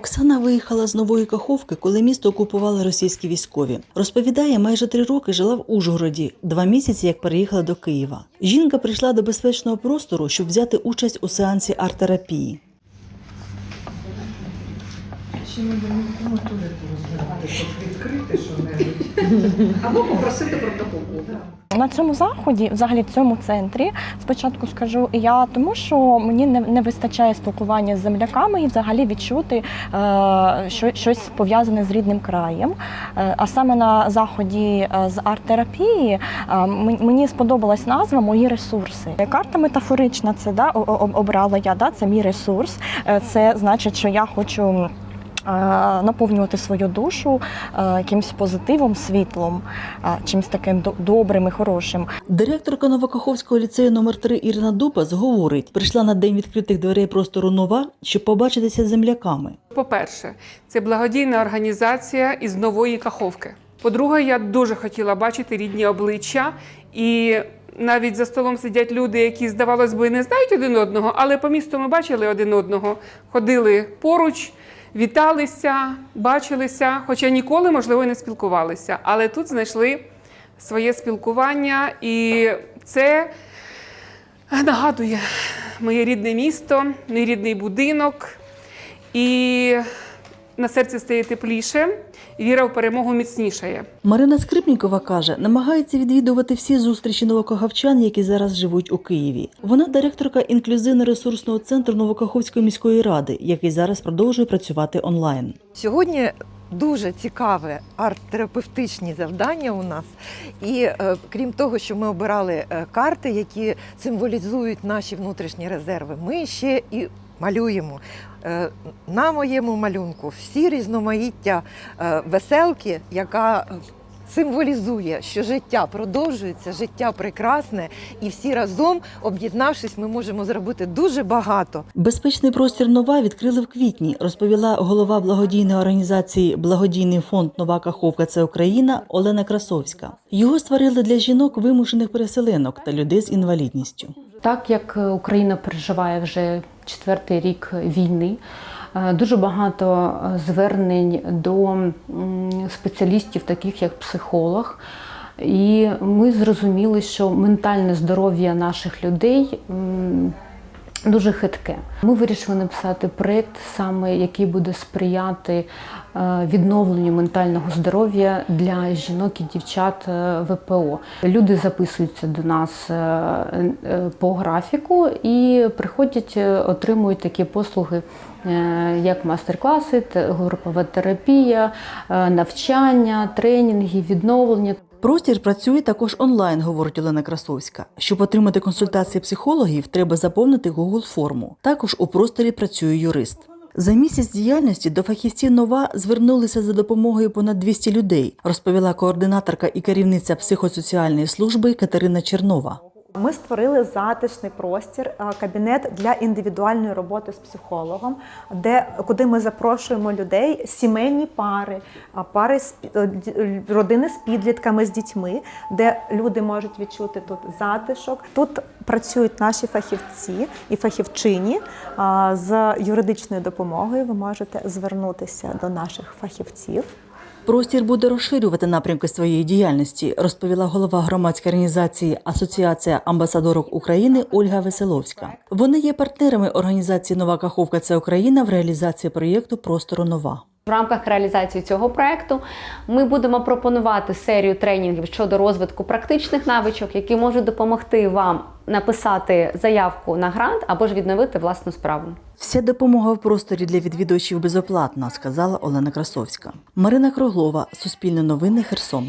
Оксана виїхала з нової Каховки, коли місто окупували російські військові. Розповідає, майже три роки жила в Ужгороді, два місяці як переїхала до Києва. Жінка прийшла до безпечного простору, щоб взяти участь у сеансі арт-терапії. Чи ми будемо розбирати, щоб відкрити що-небудь? Або попросити протокол. На цьому заході, взагалі в цьому центрі, спочатку скажу я, тому що мені не, не вистачає спілкування з земляками і взагалі відчути е, що, щось пов'язане з рідним краєм. Е, а саме на заході е, з арт-терапії е, мені сподобалась назва Мої ресурси. Карта метафорична, це да, обрала я, да, це мій ресурс. Е, Це значить, що я хочу. Е, Наповнювати свою душу е, якимось позитивом, світлом, е, чимось таким добрим і хорошим. Директорка Новокаховського ліцею номер 3 Ірина Дупас говорить, прийшла на день відкритих дверей простору нова, щоб побачитися з земляками. По-перше, це благодійна організація із нової Каховки. По-друге, я дуже хотіла бачити рідні обличчя, і навіть за столом сидять люди, які, здавалось би, не знають один одного, але по місту ми бачили один одного, ходили поруч, віталися, бачилися, хоча ніколи, можливо, і не спілкувалися. Але тут знайшли своє спілкування, і це нагадує моє рідне місто, мій рідний будинок. І на серці стає тепліше, і віра в перемогу міцнішає. Марина Скрипнікова каже, намагається відвідувати всі зустрічі новокаховчан, які зараз живуть у Києві. Вона директорка інклюзивно-ресурсного центру Новокаховської міської ради, який зараз продовжує працювати онлайн. Сьогодні дуже цікаве арт-терапевтичні завдання у нас. І е, крім того, що ми обирали е, карти, які символізують наші внутрішні резерви, ми ще і малюємо. Е, на моєму малюнку всі різноманіття е, веселки, яка е, символізує, що життя продовжується, життя прекрасне, і всі разом, об'єднавшись, ми можемо зробити дуже багато. Безпечний простір нова відкрили в квітні, розповіла голова благодійної організації Благодійний фонд Нова Каховка це Україна Олена Красовська. Його створили для жінок вимушених переселенок та людей з інвалідністю. Так як е, Україна переживає вже четвертий рік війни, е, дуже багато е, звернень до спеціалістів, таких як психолог. І ми зрозуміли, що ментальне здоров'я наших людей дуже хитке. Ми вирішили написати проєкт, саме який буде сприяти е, відновленню ментального здоров'я для жінок і дівчат е, ВПО. Люди записуються до нас е, по графіку і приходять, отримують такі послуги. Як мастер-класи, те- групова терапія, навчання, тренінги, відновлення. Простір працює також онлайн, говорить Олена Красовська. Щоб отримати консультації психологів, треба заповнити Google форму. Також у просторі працює юрист. За місяць діяльності до фахівців нова звернулися за допомогою понад 200 людей, розповіла координаторка і керівниця психосоціальної служби Катерина Чернова. Ми створили затишний простір, е, кабінет для індивідуальної роботи з психологом, де куди ми запрошуємо людей, сімейні пари, пари з е, родини з підлітками, з дітьми, де люди можуть відчути тут затишок. Тут працюють наші фахівці і фахівчині. З юридичною допомогою ви можете звернутися до наших фахівців. Простір буде розширювати напрямки своєї діяльності, розповіла голова громадської організації Асоціація амбасадорок України Ольга Веселовська. Вони є партнерами організації Нова Каховка це Україна в реалізації проєкту Простору нова. В рамках реалізації цього проекту ми будемо пропонувати серію тренінгів щодо розвитку практичних навичок, які можуть допомогти вам написати заявку на грант або ж відновити власну справу. Вся допомога в просторі для відвідувачів безоплатна, сказала Олена Красовська. Марина Круглова, Суспільне новини, Херсон.